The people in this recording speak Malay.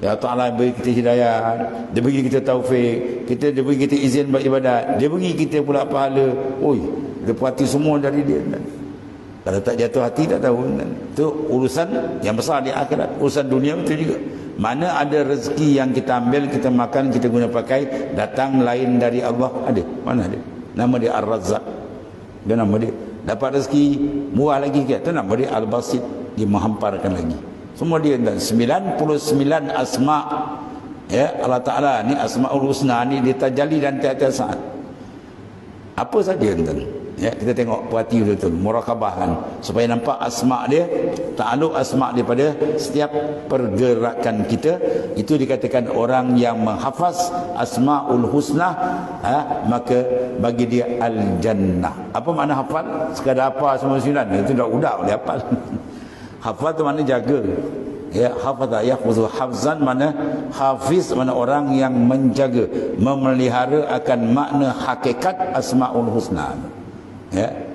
Ya Ta'ala beri kita hidayah. Dia beri kita taufik. Kita, Dia beri kita izin beribadat Dia beri kita pula pahala. Oi, Dia puati semua dari dia Kalau tak jatuh hati tak tahu Itu urusan yang besar di akhirat. Urusan dunia itu juga. Mana ada rezeki yang kita ambil Kita makan, kita guna pakai Datang lain dari Allah? Ada, mana ada? Nama dia Ar-Razzaq. Dia nama dia. Dapat rezeki murah lagi ke? Itu nama dia Al-Basit. Dia menghamparkan lagi semua dia dan 99 asma. Ya Allah Taala ni asmaul husna ni ditajali dan tiap-tiap saat. Apa saja tuan Ya, kita tengok perhati betul murakabah kan? Supaya nampak asma dia takluk asma daripada setiap pergerakan kita. Itu dikatakan orang yang menghafaz asmaul husna ha, maka bagi dia al jannah apa makna hafal? Sekadar apa semua sembilan itu dah udah dia hafal Hafaz tu mana jaga. Ya, hafaza yahfuzu hafzan mana hafiz mana orang yang menjaga, memelihara akan makna hakikat asmaul husna. Ya.